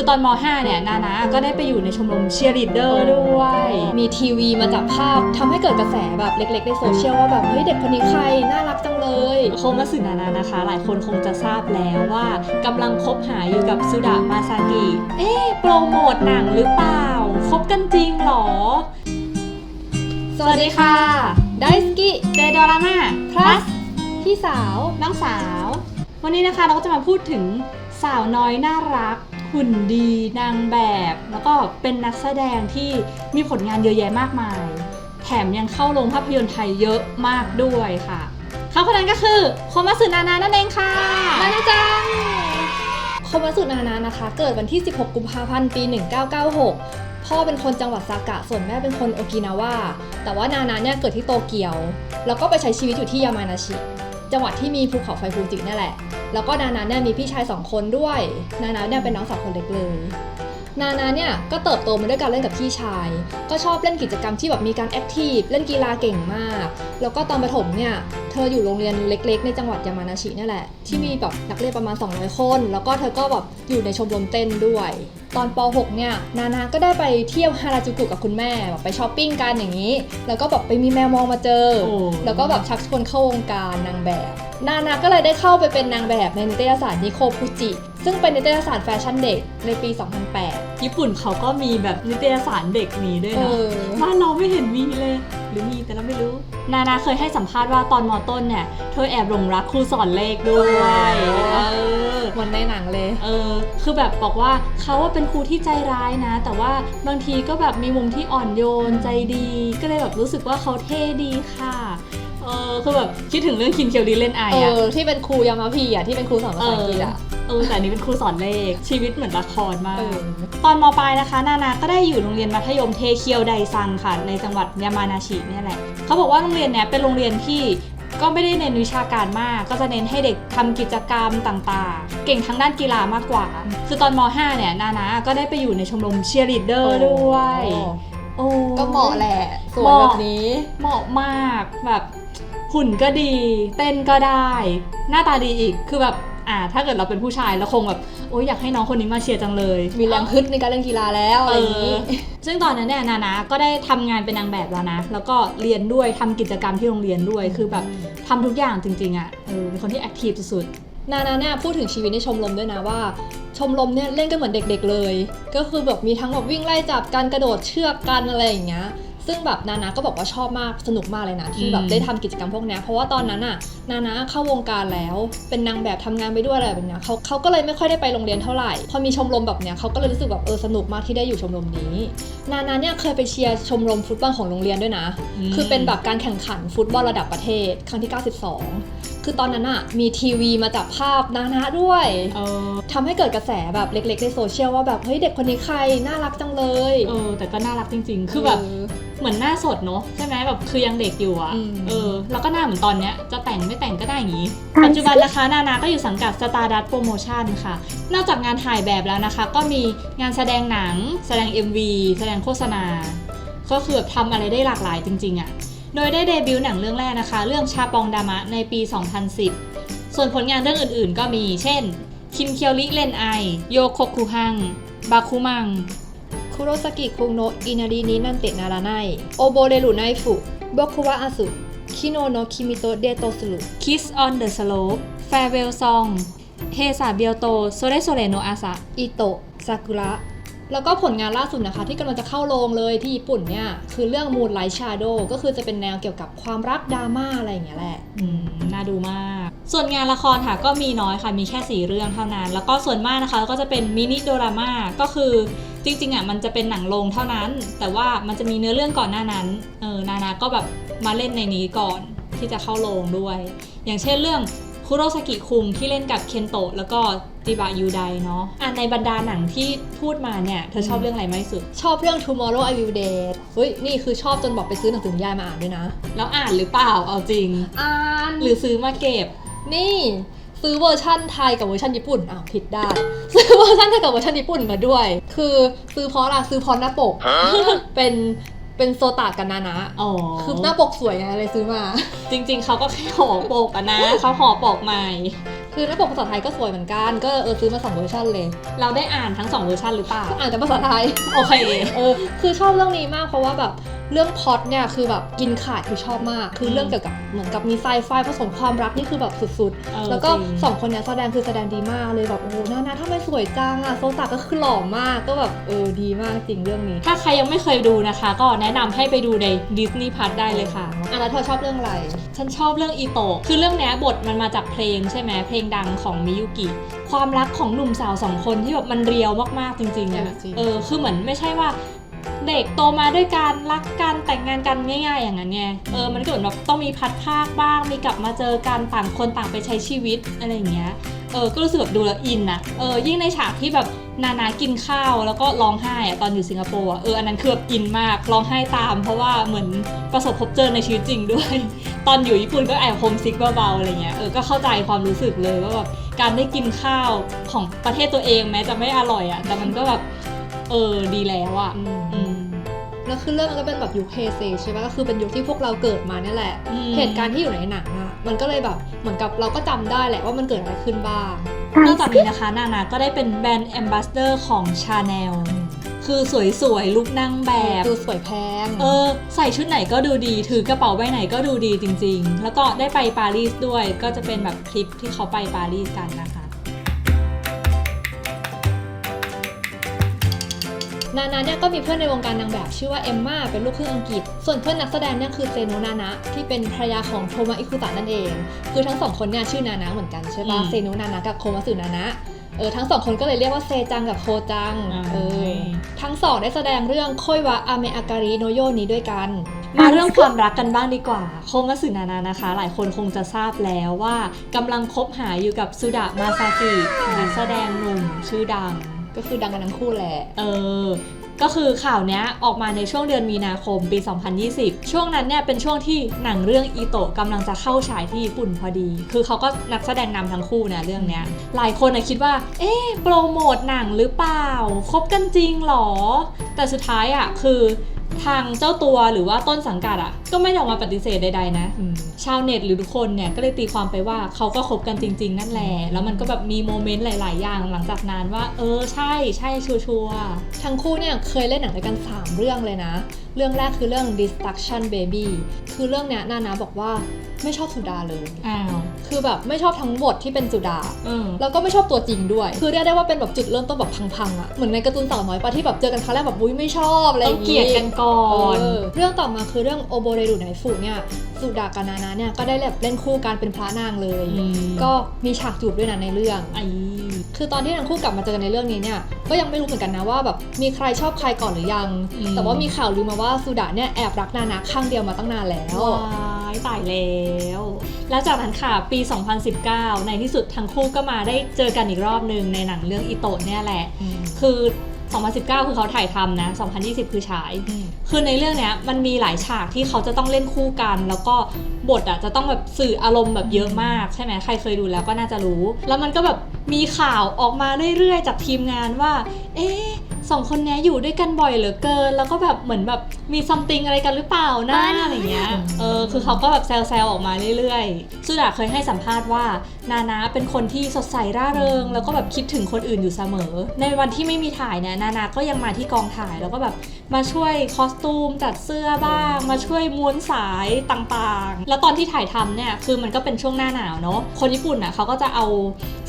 คือตอนม .5 เนี่ยนานาก็ได้ไปอยู่ในชมรมเชียร์ลีดเดอร์ด้วย มีทีวีมาจับภาพทำให้เกิดกระแสแบบเล็กๆในโซเชียลว่าแบบเฮ้ยเด็กคนนี้ใครน่ารักจังเลยโคมาสึนานานะคะ หลายคนคงจะทราบแล้วว่ากำลังคบหาอยู่กับสุดะมาซากิ เอ๊ะโปรโมทหนังหรือเปล่า คบกันจริงเหรอ สวัสดีค่ะ ไดสกิ เจดอรามา plus พี่สาว น้องสาว วันนี้นะคะเราก็จะมาพูดถึง สาวน้อยน่ารักหุ่นดีนางแบบ แล้วก็เป็นนักแสดงที่มีผลงานเยอะแยะมากมาย แถมยังเข้าโรงภาพยนตร์ไทยเยอะมากด้วยค่ะ เขาคนนั้นก็คือโคมาสึนานานั่นเองค่ะนานาจังโคมาสุนานานะคะ เกิดวันที่ 16 กุมภาพันธ์ปี 1996 พ่อเป็นคนจังหวัดซากะ ส่วนแม่เป็นคนโอกินาวาแต่ว่านานาเนี่ยเกิดที่โตเกียว แล้วก็ไปใช้ชีวิตอยู่ที่ยามานาชิ จังหวัดที่มีภูเขาไฟฟูจินั่นแหละ แล้วก็นานาเนี่ยมีพี่ชายสองคนด้วย นานาเนี่ยเป็นน้องสาวคนเล็กเลยนานาเนี่ยก็เติบโตมาด้วยการเล่นกับพี่ชาย ก็ชอบเล่นกิจกรรมที่แบบมีการแอคทีฟ เล่นกีฬาเก่งมาก แล้วก็ตอนประถมเนี่ย เธออยู่โรงเรียนเล็ก ๆ ในจังหวัดยามานาชิเนี่ยแหละ ที่มีแบบนักเรียนประมาณ 200 คน แล้วก็เธอก็แบบอยู่ในชมรมเต้นด้วยตอนป .6 เนี่ยนานาก็ได้ไปเที่ยวฮาราจูกุกับคุณแม่แบบไปช้อปปิ้งกันอย่างนี้ แล้วก็แบบไปมีแมวมองมาเจอโอ้แล้วก็แบบชักชวนเข้าวงการนางแบบ นานาก็เลยได้เข้าไปเป็นนางแบบในนิตยสารนิโคฟูจิ ซึ่งเป็นนิตยสารแฟชั่นเด็กในปี 2008 ญี่ปุ่นเขาก็มีแบบนิตยสารเด็กนี้ด้วยเอเนาะอบ้านเราไม่เห็นมีเลย หรือมีแต่เราไม่รู้ นานาเคยให้สัมภาษณ์ว่าตอนมต้นเนี่ยเธอแอบหลงรักครูสอนเลขด้วยเออเหมือนในหนังเลย เออ คือแบบบอกว่าเขาว่าเป็นครูที่ใจร้ายนะ แต่ว่าบางทีก็แบบมีมุมที่อ่อนโยนใจดี ก็เลยแบบรู้สึกว่าเขาเท่ดีค่ะเออคือแบบคิดถึงเรื่องคินเคียวดีเล่นไอเออะอที่เป็นครูยามาพีอะที่เป็นครูสอนภาษาอังกฤษอะ เออแต่อันนี้เป็นครูสอนเลข ชีวิตเหมือนละครมาก เออ ตอนมปลายนะคะ นานาก็ได้อยู่โรงเรียนมัธยมเทเคียวไดซังค่ะ ในจังหวัดยามานาชิเนี่ยแหละ เขาบอกว่าโรงเรียนเนี้ยเป็นโรงเรียนที่ก็ไม่ได้เน้นวิชาการมาก ก็จะเน้นให้เด็กทำกิจกรรมต่างๆ เก่งทั้งด้านกีฬามากกว่า คือตอนม .5 เนี่ยนานาก็ได้ไปอยู่ในชมรมเชียร์ลีดเดอร์ด้วยโอ้ ก็เหมาะแหละสวยเหมาะแบบนี้ เหมาะมากแบบหุ่นก็ดี เต้นก็ได้ หน้าตาดีอีกคือแบบ อ่า ถ้าเกิดเราเป็นผู้ชายเราคงแบบโอ้ยอยากให้น้องคนนี้มาเชียร์จังเลย มีแรงฮึดในการเล่นกีฬาแล้วอะไรอย่างนี้เออซึ่งตอนนั้นเนี่ยนานาก็ได้ทำงานเป็นนางแบบแล้วนะ แล้วก็เรียนด้วยทำกิจกรรมที่โรงเรียนด้วย คือแบบทำทุกอย่างจริงๆอะ่ะเออเป็นคนที่แอคทีฟสุดนานาเนี่ยพูดถึงชีวิตในชมรมด้วยนะว่า ชมรมเนี่ยเล่นกันเหมือนเด็กๆเลย ก็คือแบบมีทั้งแบบวิ่งไล่จับกันกระโดดเชือกกันอะไรอย่างเงี้ย ซึ่งแบบนานาก็บอกว่าชอบมากสนุกมากเลยนะที่แบบอืมได้ทำกิจกรรมพวกเนี้ยเพราะว่าตอนนั้นน่ะนานาเข้าวงการแล้วเป็นนางแบบทำงานไปด้วยอะไรแบบเนี้ยเขาเขาก็เลยไม่ค่อยได้ไปโรงเรียนเท่าไหร่พอมีชมรมแบบเนี้ยเขาก็เลยรู้สึกแบบเออสนุกมากที่ได้อยู่ชมรมนี้ นานาเนี่ยเคยไปเชียร์ชมรมฟุตบอลของโรงเรียนด้วยนะมคือเป็นแบบการแข่งขันฟุตบอลระดับประเทศครั้งที่ 92 คือตอนนั้นอะมีทีวีมาจับภาพนานะด้วยๆเออทำให้เกิดกระแสแบบเล็กๆในโซเชียลว่าแบบเฮ้ยเด็กคนนี้ใครน่ารักจังเลยเออแต่ก็น่ารักจริง ๆ คือแบบ เออเหมือนหน้าสดเนอะใช่ไหมแบบคือยังเด็กอยู่อะอืมเออแล้วก็หน้าเหมือนตอนเนี้ยจะแต่งไม่แต่งก็ได้อย่างนี้ ปัจจุบันนะคะนานาก็อยู่สังกัด Stardust Promotion ค่ะ นอกจากงานถ่ายแบบแล้วนะคะ ก็มีงานแสดงหนัง แสดง MV แสดงโฆษณา ก็คือแบบทำอะไรได้หลากหลายจริงๆอะ่ะโดยได้เดบิวต์หนังเรื่องแรกนะคะ เรื่องชาปองดามะในปี 2010 ส่วนผลงานเรื่องอื่นๆ ก็มี เช่นคินเคียวริเลนไอโยโคคุฮังบาคุมัง คุโรสกิคุงโนะอินารินินันเตะนาราไนโอโบเรรุไนฟุโบคุวะอาสุคิโนโนะคิมิโตะเดโตสุรุ Kiss on the Slope Farewell Song เฮซาเบียวโตโซเรโซเรโนอาซะอิโตะซากุระ แล้วก็ผลงานล่าสุดนะคะ ที่กำลังจะเข้าโรงเลยที่ญี่ปุ่นเนี่ย คือเรื่อง Moonlight Shadow ก็คือจะเป็นแนวเกี่ยวกับความรักดราม่าอะไรอย่างเงี้ยแหละน่าดูมาก ส่วนงานละครค่ะก็มีน้อยค่ะมีแค่ 4 เรื่องเท่านั้น แล้วก็ส่วนมากนะคะก็จะเป็นมินิโดราม่าก็คือจริงๆอะมันจะเป็นหนังโรงเท่านั้น แต่ว่ามันจะมีเนื้อเรื่องก่อนหน้านั้นเออนานาก็แบบมาเล่นในนี้ก่อนที่จะเข้าโรงด้วย อย่างเช่นเรื่อง คุโรสกิคุงที่เล่นกับเคนโตะแล้วก็ติบะยูไดเนาะอะในบรรดาหนังที่พูดมาเนี่ยเธอชอบเรื่องอะไรมากที่สุด ชอบเรื่อง Tomorrow I Will Date เฮ้ย นี่คือชอบจนบอกไปซื้อหนังสือนิยายมาอ่านด้วยนะ แล้วอ่านหรือเปล่าเอาจริง อ่านหรือซื้อมาเก็บ นี่ซื้อเวอร์ชั่นไทยกับเวอร์ชันญี่ปุ่น อ้าวผิดได้ ซื้อเวอร์ชันไทยกับเวอร์ชันญี่ปุ่นมาด้วย คือซื้อเพราะอะไรซื้อเพราะหน้าปก เป็น เป็นโซตากันนานะอ๋อคือหน้าปกสวยไงเลยซื้อมา จริง ๆ เขาก็แค่ห่อปกอะนะเขาห่อปกใหม่คคือหน้าปกภาษาไทยก็สวยเหมือนกัน ก็เออซื้อมาสองเวอร์ชันเลย เราได้อ่านทั้งสองเวอร์ชันหรือเปล่าก็อ่านแต่ภาษาไทย โอเค เออ คือชอบเรื่องนี้มากเพราะว่าแบบ เรื่องพล็อตเนี่ยคือแบบกินขาดคือชอบมาก คือเรื่องเกี่ยวกับเหมือนกับมีไซไฟผสมความรักนี่คือแบบสุดเออๆแล้วก็จริงสองคนเนี้ยแสดงคือแสดงดีมากเลยแบบโอ้โหน่านาทำไมสวยจังอะโซตาก็คือหล่อมากก็แบบเออดีมากจริงเรื่องนี้ ถ้าใครยังไม่เคยดูนะคะ ก็แนะนำให้ไปดูใน Disney Plus ได้เลยค่ะอะแล้วเธอชอบเรื่องอะไร ฉันชอบเรื่องอีโตะคือเรื่องเนี้ยบทมันมาจากเพลงใช่ไหมเพลงดังของมิยุกิความรักของหนุ่มสาวสองคนที่แบบมันเรียวมากๆจริงๆอะเออจริงเออคือเหมือนไม่ใช่ว่า เด็กโตมาด้วยกันรักกันแต่งงานกันง่ายๆ อย่างนั้นไงเออมันก็เหมือนแบบต้องมีพัดภาคบ้าง มีกลับมาเจอกันต่างคนต่างไปใช้ชีวิตอะไรอย่างเงี้ยเออก็รู้สึกแบบดูแล้วอินอะเออยิ่งในฉากที่แบบนานากินข้าวแล้วก็ร้องไห้อะตอนอยู่สิงคโปร์อะเอออันนั้นคือแบบอินมากร้องไห้ตาม เพราะว่าเหมือนประสบพบเจอในชีวิตจริงด้วย ตอนอยู่ญี่ปุ่นก็แอบโฮมซิกเบาๆอะไรเงี้ยเออก็เข้าใจความรู้สึกเลยว่าแบบการได้กินข้าวของประเทศตัวเองแม้จะไม่อร่อยอะแต่มันก็แบบเออดีแล้วอะ แล้วคือเรื่องมันก็เป็นแบบยุคเฮเซใช่ปะก็คือเป็นยุคที่พวกเราเกิดมาเนี่ยแหละอืมเหตุการณ์ที่อยู่ในหนังอะมันก็เลยแบบเหมือนกับเราก็จำได้แหละว่ามันเกิดอะไรขึ้นบ้างนอกจากนี้นะคะ นานาก็ได้เป็นแบรนด์แอมบาสเดอร์ของชาแนลคือสวยๆลุกนั่งแบบดูสวยแพง เออ ใส่ชุดไหนก็ดูดี ถือกระเป๋าใบไหนก็ดูดีจริง ๆ แล้วก็ได้ไปปารีสด้วย ก็จะเป็นแบบคลิปที่เขาไปปารีสกันนะคะ นานาเนี่ยก็มีเพื่อนในวงการนางแบบชื่อว่าเอมมาเป็นลูกครึ่งอังกฤษ ส่วนเพื่อนนักแสดงเนี่ยคือเซโนนานะที่เป็นภรรยาของโทมาอิคุตะนั่นเอง คือทั้งสองคนเนี่ยชื่อนานะเหมือนกันใช่ปะอืมเซโนนานะกับโคมาสึนานะเออทั้งสองคนก็เลยเรียกว่าเซจังกับโคจังอ่าเออทั้งสองได้แสดงเรื่องโคยวะอาเมอาการิโนโยนี้ด้วยกัน มาเรื่องความรักกันบ้างดีกว่า โคมัสึนานานะคะ หลายคนคงจะทราบแล้วว่ากำลังคบหาอยู่กับสุดะมาซากินักแสดงหนุ่มชื่อดัง ก็คือดังกันทั้งคู่แหละ เออ ก็คือข่าวเนี้ยออกมาในช่วงเดือนมีนาคมปี 2020 ช่วงนั้นเนี่ยเป็นช่วงที่หนังเรื่องอีโตะกำลังจะเข้าฉายที่ญี่ปุ่นพอดี คือเขาก็นักแสดงนำทั้งคู่นะเรื่องเนี้ย หลายคนนะคิดว่า เอ๊ะโปรโมทหนังหรือเปล่า คบกันจริงเหรอ แต่สุดท้ายอะคือ ทางเจ้าตัวหรือว่าต้นสังกัดอะ ก็ไม่ได้ออกมาปฏิเสธใดๆนะ ชาวเน็ตหรือทุกคนเนี่ยก็เลยตีความไปว่าเขาก็คบกันจริง ๆ นั่นแหละ แล้วมันก็แบบมีโมเมนต์หลาย ๆ อย่างหลังจากนั้นว่า เออใช่ใช่ชัวร์ทั้งคู่เนี่ยเคยเล่นหนังด้วยกัน 3 เรื่องเลยนะ เรื่องแรกคือเรื่อง Destruction Baby คือเรื่องเนี้ยนานาบอกว่า ไม่ชอบสุดาเลยๆอ้าว คือแบบไม่ชอบทั้งบทที่เป็นสุดา เออ แล้วก็ไม่ชอบตัวจริงด้วย คือเรียกได้ว่าเป็นแบบจุดเริ่มต้นแบบพังๆอะ่ะ เหมือนในการ์ตูนสาวน้อยปะที่แบบเจอกันครั้งแรกแบบอุ้ยไม่ชอบอะไรอต้องย่างเกลียดกันก่อน เออเรื่องต่อมาคือเรื่องโอโบเรดูไนฟูเนี่ยสุดากับนานาเนี่ยก็ได้แบบเล่นคู่กันเป็นพระนางเลย อืม ก็มีฉากจูบด้วยนะในเรื่อง ไอ้ คือตอนที่ทั้งคู่กลับมาเจอกันในเรื่องนี้เนี่ย ก็ยังไม่รู้เหมือนกันนะว่าแบบมีใครชอบใครก่อนหรือยังแต่ว่ามีข่าวลือมาว่าสุดาเนี่ยแอบรักนานาข้างเดียวมาตั้งนานแล้ว ว้า ยตายแล้ว แล้วจากนั้นค่ะปี 2019 ในที่สุดทั้งคู่ก็มาได้เจอกันอีกรอบหนึ่งในหนังเรื่องอีโตะเนี่ยแหละ คือ 2019 คือเขาถ่ายทำนะ 2020 คือฉาย คือในเรื่องเนี้ยมันมีหลายฉากที่เขาจะต้องเล่นคู่กัน แล้วก็บทอะจะต้องแบบสื่ออารมณ์แบบเยอะมากใช่ไหมใครเคยดูแล้วก็น่าจะรู้ แล้วมันก็แบบมีข่าวออกมาเรื่อยๆจากทีมงานว่า เอ๊ะ สองคนเนี้ยอยู่ด้วยกันบ่อยเหลือเกิน แล้วก็แบบเหมือนแบบมีซัมติงอะไรกันหรือเปล่านะอะไรเงี้ยเออคือเขาก็แบบแซวๆออกมาเรื่อยๆสุดาเคยให้สัมภาษณ์ว่านานาเป็นคนที่สดใสร่าเริง แล้วก็แบบคิดถึงคนอื่นอยู่เสมอ ในวันที่ไม่มีถ่ายเนี่ยนานาก็ยังมาที่กองถ่ายแล้วก็แบบมาช่วยคอสตูมจัดเสื้อบ้าง มาช่วยม้วนสายต่างๆ แล้วตอนที่ถ่ายทำเนี่ยคือมันก็เป็นช่วงหน้าหนาวเนาะคนญี่ปุ่นอะเขาก็จะเอา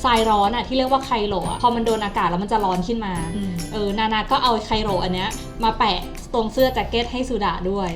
ทรายร้อนอะที่เรียกว่าไคโรอะพอมันโดนอากาศแล้วมันจะร้อนขึ้นมาเออนานาก็เอาไคโรอันเนี้ยมาแปะตรงเสื้อแจ็คเก็ตให้สุดาด้วย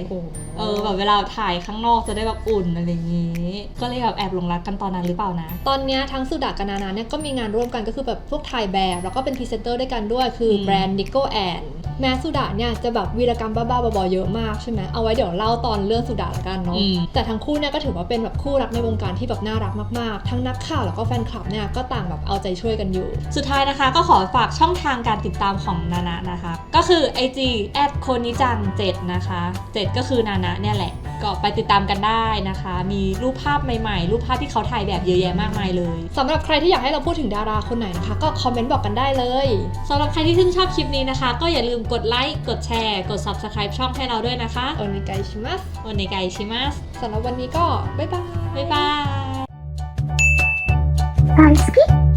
เออแบบเวลาถ่ายข้างนอกจะได้แบบอุ่นอะไรอย่างงี้ ก็เลยแบบแอบหลงรักกันตอนนั้นหรือเปล่านะ ตอนเนี้ยทั้งสุดากับนานาเนี่ยก็มีงานร่วมกันก็คือแบบพวกถ่ายแบบ แล้วก็เป็นพรีเซนเตอร์ด้วยกันด้วยคืออืมแบรนด์ Nico and แม้สุดาเนี่ยจะแบบวีรกรรมบ้าๆบอๆเยอะมากใช่ไหมเอาไว้เดี๋ยวเล่าตอนเรื่องสุดาละกันเนาะอืมแต่ทั้งคู่เนี่ยก็ถือว่าเป็นแบบคู่รักในวงการที่แบบน่ารักมากๆ ทั้งนักข่าวแล้วก็แฟนคลับเนี่ยก็ต่างแบบเอาใจช่วยกันอยู่ สุดท้ายนะคะก็ขอฝากช่องทางการติดตามของนานะนะคะ ก็คือ IG แอดโคนิจัง7นะคะ 7 ก็คือนานะเนี่ยแหละ ก็ไปติดตามกันได้นะคะ มีรูปภาพใหม่ๆ รูปภาพที่เขาถ่ายแบบเยอะแยะมากมายเลยสำหรับใครที่อยากให้เราพูดถึงดาราคนไหนนะคะ ก็คอมเมนต์บอกกันได้เลยสำหรับใครที่ชื่นชอบคลิปนี้นะคะ ก็อย่าลืมกดไลค์กดแชร์กด Subscribe ช่องให้เราด้วยนะคะ โอนิไกชิมัส โอเนไกชิมัส สำหรับวันนี้ก็บ๊ายบาย บ๊ายบาย 大好き